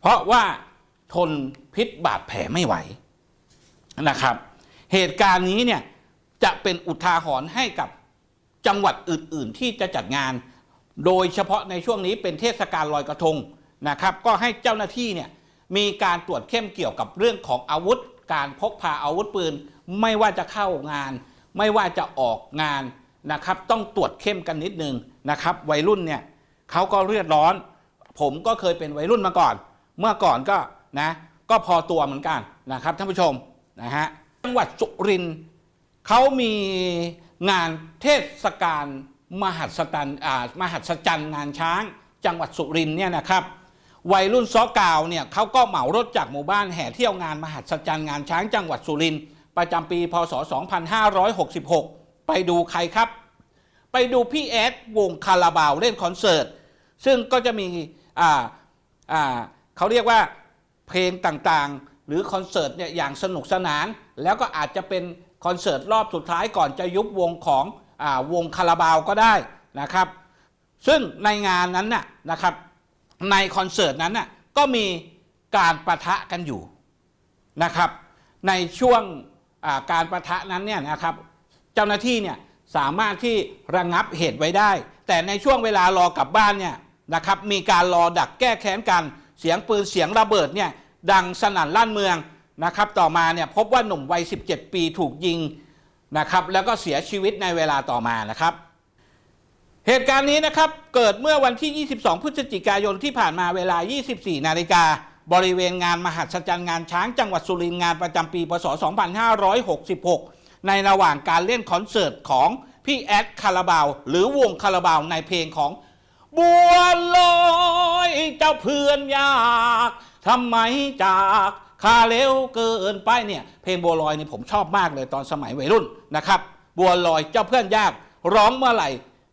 เพราะว่าทนพิษบาดแผลไม่ไหวนะครับ เหตุการณ์นี้เนี่ยจะเป็นอุทาหรณ์ให้กับจังหวัดอื่น ๆ ที่จะจัดงาน โดยเฉพาะในช่วงนี้เป็นเทศกาลลอยกระทงนะครับ ก็ให้เจ้าหน้าที่เนี่ยมีการตรวจเข้มเกี่ยวกับเรื่องของอาวุธ การพกพาอาวุธปืน ไม่ว่าจะเข้างาน ไม่ว่าจะออกงานนะครับ ต้องตรวจเข้มกันนิดนึงนะครับ วัยรุ่นเนี่ยเขาก็เลือดร้อน ผมก็เคยเป็นวัยรุ่นมาก่อน เมื่อก่อนก็นะก็พอตัวเหมือนกันนะครับท่านผู้ชมนะฮะจังหวัดสุรินทร์เขามีงานเทศกาลมหัศจรรย์อ่ามหัศจรรย์งานช้าง จังหวัดสุรินทร์เนี่ยนะครับวัยรุ่นซอกาวเนี่ยเขาก็เหมารถจากหมู่บ้านแห่เที่ยวงานมหัศจรรย์งานช้างจังหวัดสุรินทร์ประจำปีพศ 2566 ไปดูใครครับ ไปดูพี่แอดวงคาราบาวเล่นคอนเสิร์ต ซึ่งก็จะมีอ่าอ่า เขาเรียกว่าเพลงต่างๆ หรือคอนเสิร์ตเนี่ยอย่างสนุกสนาน แล้วก็อาจจะเป็นคอนเสิร์ตรอบสุดท้ายก่อนจะยุบวงของอวงคาราบาวก็ได้นะครับ ซึ่งในงานนั้นน่ะนะครับในคอนเสิร์ตนั้นน่ะก็มีการประทะกันอยู่นะครับ ในช่วงการประทะนั้นเนี่ยนะครับ เจ้าหน้าที่เนี่ยสามารถที่ระงับเหตุไว้ได้ แต่ในช่วงเวลารอกลับบ้านเนี่ยนะครับมีการรอดักแก้แค้นกัน เสียงปืนเสียงระเบิดเนี่ยดังสนั่นลั่นเมืองนะครับต่อมาเนี่ยพบว่าหนุ่มวัย 17 ปีถูกยิงนะครับแล้วก็เสียชีวิตในเวลาต่อมานะครับ เหตุการณ์นี้นะครับเกิดเมื่อวันที่ 22 พฤศจิกายนที่ผ่านมาเวลา 24 นาฬิกาบริเวณงานมหัศจรรย์งานช้างจังหวัดสุรินทร์งานประจำปีพศ 2566 ในระหว่างการเล่นคอนเสิร์ตของพี่แอดคาราบาว หรือวงคาราบาวในเพลงของ บัวลอยเจ้าเพื่อนยากทำไมจากข้าเร็วเกินไปเนี่ย เพลงบัวลอยนี่ผมชอบมากเลยตอนสมัยวัยรุ่นนะครับ บัวลอยเจ้าเพื่อนยาก ร้องเมื่อไหร่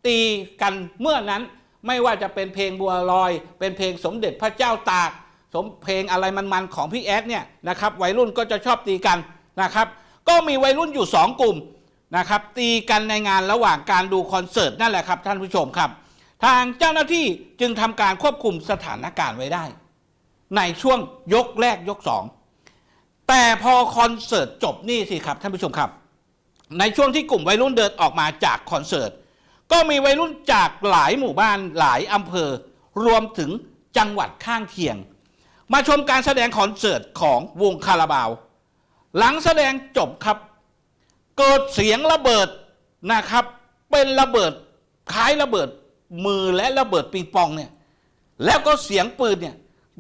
ตีกันเมื่อนั้นไม่ว่าจะเป็นเพลงบัวลอย เป็นเพลงสมเด็จพระเจ้าตาก สมเพลงอะไรมันๆของพี่แอดเนี่ยนะครับวัยรุ่นก็จะชอบตีกันนะครับ ก็มีวัยรุ่นอยู่สองกลุ่มนะครับตีกันในงานระหว่างการดูคอนเสิร์ตนั่นแหละครับท่านผู้ชมครับ ทางเจ้าหน้าที่จึงทำการควบคุมสถานการณ์ไว้ได้ ในช่วงยกแรกยกสองแต่พอคอนเสิร์ตจบนี่สิครับท่านผู้ชมครับ ในช่วงที่กลุ่มวัยรุ่นเดินออกมาจากคอนเสิร์ตก็มีวัยรุ่นจากหลายหมู่บ้านหลายอำเภอ รวมถึงจังหวัดข้างเคียง มาชมการแสดงคอนเสิร์ตของวงคาราบาว หลังแสดงจบครับ เกิดเสียงระเบิดนะครับ เป็นระเบิดคล้ายระเบิด มือและระเบิดปิงปองเนี่ยแล้วก็เสียงปืนเนี่ย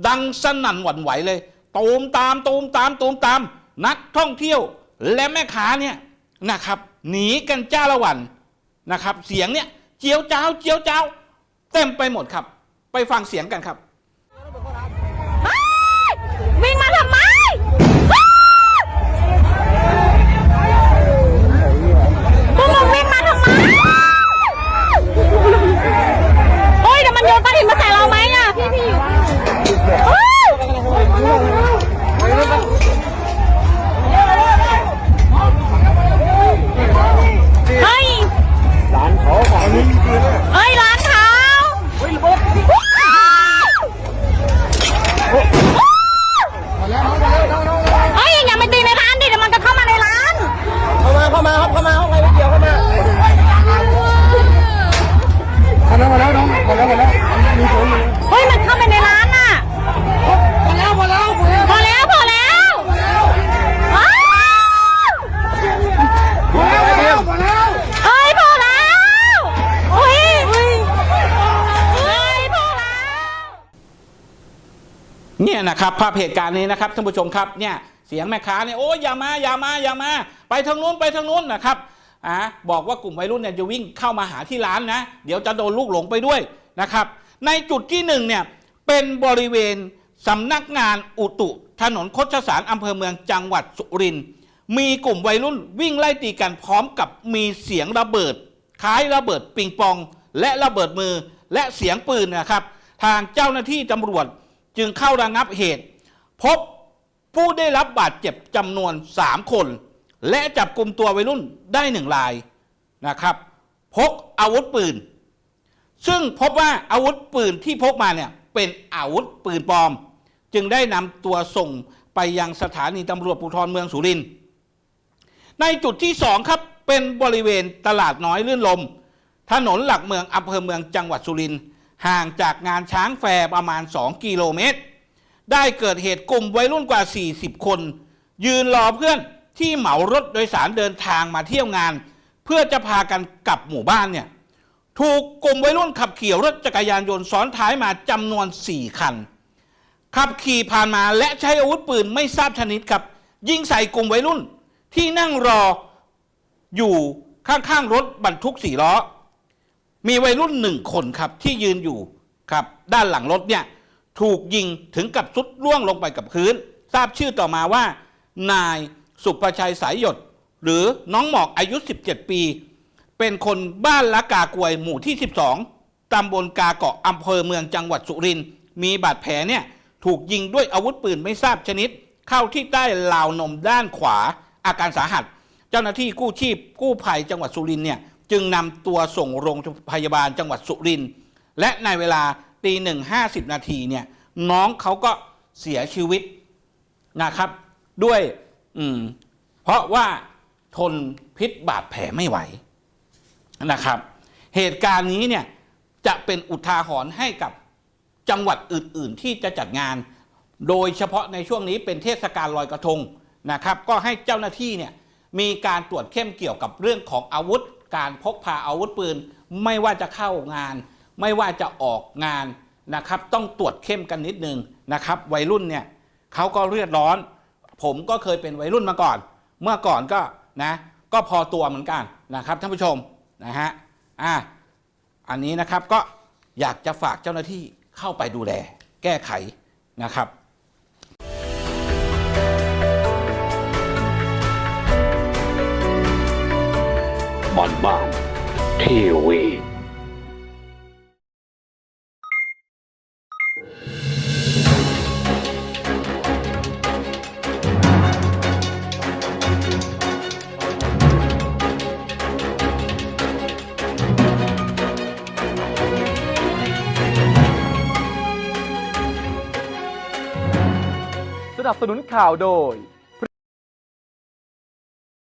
ดังสนั่นหวั่นไหวเลยตูมตามตูมตามตูมตาม นักท่องเที่ยวและแม่ค้าเนี่ยนะครับ หนีกันจ้าละวันนะครับ เสียงเนี่ยเจียวเจ้าเจียวเจ้า เต็มไปหมดครับ ไปฟังเสียงกันครับวิ่งมา เนี่ยนะครับภาพเหตุการณ์นี้นะครับท่านผู้ชมครับเนี่ยเสียงแม่ค้าเนี่ยโอ้ยอย่ามาอย่ามาอย่ามา ไปทางนู้นไปทางนู้นนะครับอ่าบอกว่ากลุ่มวัยรุ่นเนี่ยจะวิ่งเข้ามาหาที่ร้านนะ เดี๋ยวจะโดนลูกหลงไปด้วยนะครับ ในจุดที่หนึ่งเนี่ยเป็นบริเวณสำนักงานอุตุ ถนนคดสารอำเภอเมืองจังหวัดสุรินทร์มีกลุ่มวัยรุ่นวิ่งไล่ตีกันพร้อมกับมีเสียงระเบิด คล้ายระเบิดปิงปอง และระเบิดมือและเสียงปืนนะครับ ทางเจ้าหน้าที่ตำรวจ จึงเข้าระงับเหตุ พบผู้ได้รับบาดเจ็บจำนวน 3 คน และจับกลุ่มตัววัยรุ่นได้หนึ่งรายนะครับพกอาวุธปืน ซึ่งพบว่าอาวุธปืนที่พกมาเนี่ยเป็นอาวุธปืนปลอม จึงได้นำตัวส่งไปยังสถานีตำรวจภูธรเมืองสุรินทร์ในจุดที่สองครับเป็นบริเวณตลาดน้อยลื่นลม ถนนหลักเมืองอำเภอเมืองจังหวัดสุรินทร์ ห่างจากงานช้างแฟร์ประมาณ 2 กิโลเมตร ได้เกิดเหตุกลุ่มวัยรุ่นกว่า 40 คน ยืนรอเพื่อนที่เหมารถโดยสารเดินทางมาเที่ยวงาน เพื่อจะพากันกลับหมู่บ้านเนี่ยถูกกลุ่มวัยรุ่นขับขี่รถจักรยานยนต์ซ้อนท้ายมาจำนวน 4 คัน ขับขี่ผ่านมาและใช้อาวุธปืนไม่ทราบชนิดครับ ยิงใส่กลุ่มวัยรุ่นที่นั่งรออยู่ข้างๆรถบรรทุกสี่ล้อ มีวัยรุ่นหนึ่งคนครับที่ยืนอยู่ครับด้านหลังรถเนี่ยถูกยิงถึงกับสุดร่วงลงไปกับพื้น ทราบชื่อต่อมาว่า นายสุประชัยสายหยด หรือน้องหมอกอายุ 17 ปี เป็นคนบ้านละกากวยหมู่ที่ 12ตำบลกาเกาะอำเภอเมืองจังหวัดสุรินทร์มีบาดแผลเนี่ยถูกยิงด้วยอาวุธปืนไม่ทราบชนิด เข้าที่ใต้ราวนมด้านขวาอาการสาหัส เจ้าหน้าที่กู้ชีพกู้ภัยจังหวัดสุรินทร์เนี่ย จึงนำตัวส่งโรงพยาบาลจังหวัดสุรินทร์และในเวลาตีหนึ่งห้าสิบนาทีเนี่ยน้องเขาก็เสียชีวิตนะครับ ด้วยอืมเพราะว่าทนพิษบาดแผลไม่ไหวนะครับ เหตุการณ์นี้เนี่ยจะเป็นอุทาหรณ์ให้กับจังหวัดอื่น ๆ ที่จะจัดงาน โดยเฉพาะในช่วงนี้เป็นเทศกาลลอยกระทงนะครับ ก็ให้เจ้าหน้าที่เนี่ยมีการตรวจเข้มเกี่ยวกับเรื่องของอาวุธ การพกพาอาวุธปืน ไม่ว่าจะเข้างาน ไม่ว่าจะออกงานนะครับ ต้องตรวจเข้มกันนิดนึงนะครับ วัยรุ่นเนี่ยเขาก็เลือดร้อน ผมก็เคยเป็นวัยรุ่นมาก่อน เมื่อก่อนก็นะก็พอตัวเหมือนกันนะครับท่านผู้ชมนะฮะอะอันนี้นะครับก็อยากจะฝากเจ้าหน้าที่เข้าไปดูแล แก้ไขนะครับ บ้านทีวีสนับสนุนข่าวโดย